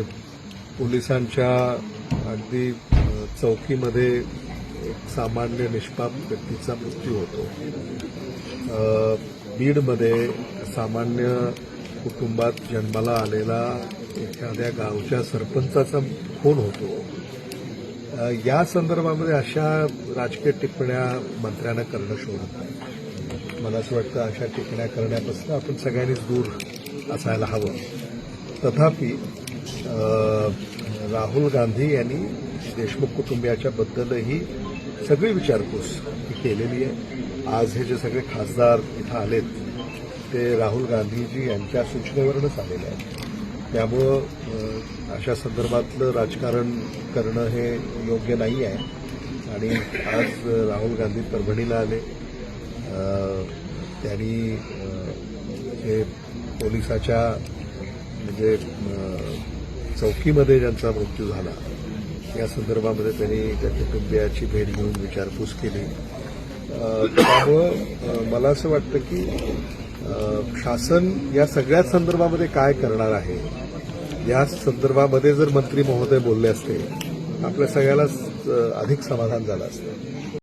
म्हणजे पोलिसांच्या अगदी चौकीमध्ये एक सामान्य निष्पाप व्यक्तीचा मृत्यू होतो. बीडमध्ये सामान्य कुटुंबात जन्माला आलेला एखाद्या गावच्या सरपंचाचा खून होतो. या संदर्भामध्ये अशा राजकीय टिप्पण्या मंत्र्यांना करणं शोधत नाही. मला असं वाटतं अशा टिप्पण्या करण्यापासून आपण सगळ्यांनीच दूर असायला हवं. तथापि राहुल गांधी यांनी देशमुख कुटुंबियाच्या बद्दलही सगळी विचारपूस ही केलेली आहे. आज हे जे सगळे खासदार इथं आलेत ते राहुल गांधीजी यांच्या सूचनेवरूनच आलेले आहेत. त्यामुळं अशा संदर्भातलं राजकारण करणं हे योग्य नाही आहे. आणि आज राहुल गांधी परभणीला आले. त्यांनी हे पोलिसाच्या म्हणजे चौकीमध्ये ज्यांचा मृत्यू झाला या संदर्भामध्ये त्यांनी त्या कुटुंबियाची भेट घेऊन विचारपूस केली. त्यामुळं मला असं वाटतं की शासन या सगळ्या संदर्भामध्ये काय करणार आहे या संदर्भामध्ये जर मंत्री महोदय बोलले असते आपल्या सगळ्यालाच अधिक समाधान झालं असतं.